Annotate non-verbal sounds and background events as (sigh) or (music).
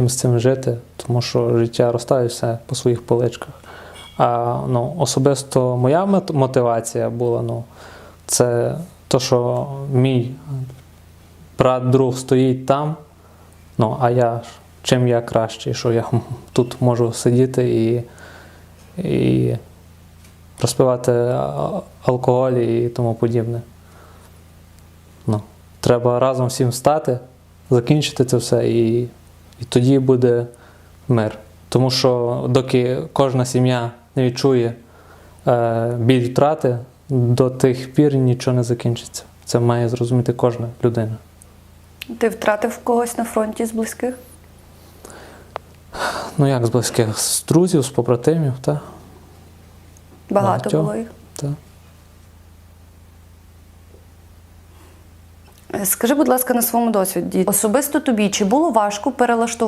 потім з цим жити, тому що життя розставить все по своїх поличках. А ну, особисто моя мотивація була, ну, це то, що мій брат друг стоїть там, ну, а я чим я кращий, що я (laughs) тут можу сидіти і, і розпивати алкоголь і тому подібне. Ну, треба разом всім встати, закінчити це все, і, і тоді буде мир. Тому що доки кожна сім'я не відчує е, біль втрати, до тих пір нічого не закінчиться. Це має зрозуміти кожна людина. Ти втратив когось на фронті з близьких? Ну як з близьких? З друзів, з побратимів, так? Багато Багатьох. було їх. Та. Скажи, будь ласка, на своєму досвіді, особисто тобі, чи було важко перелаштувати?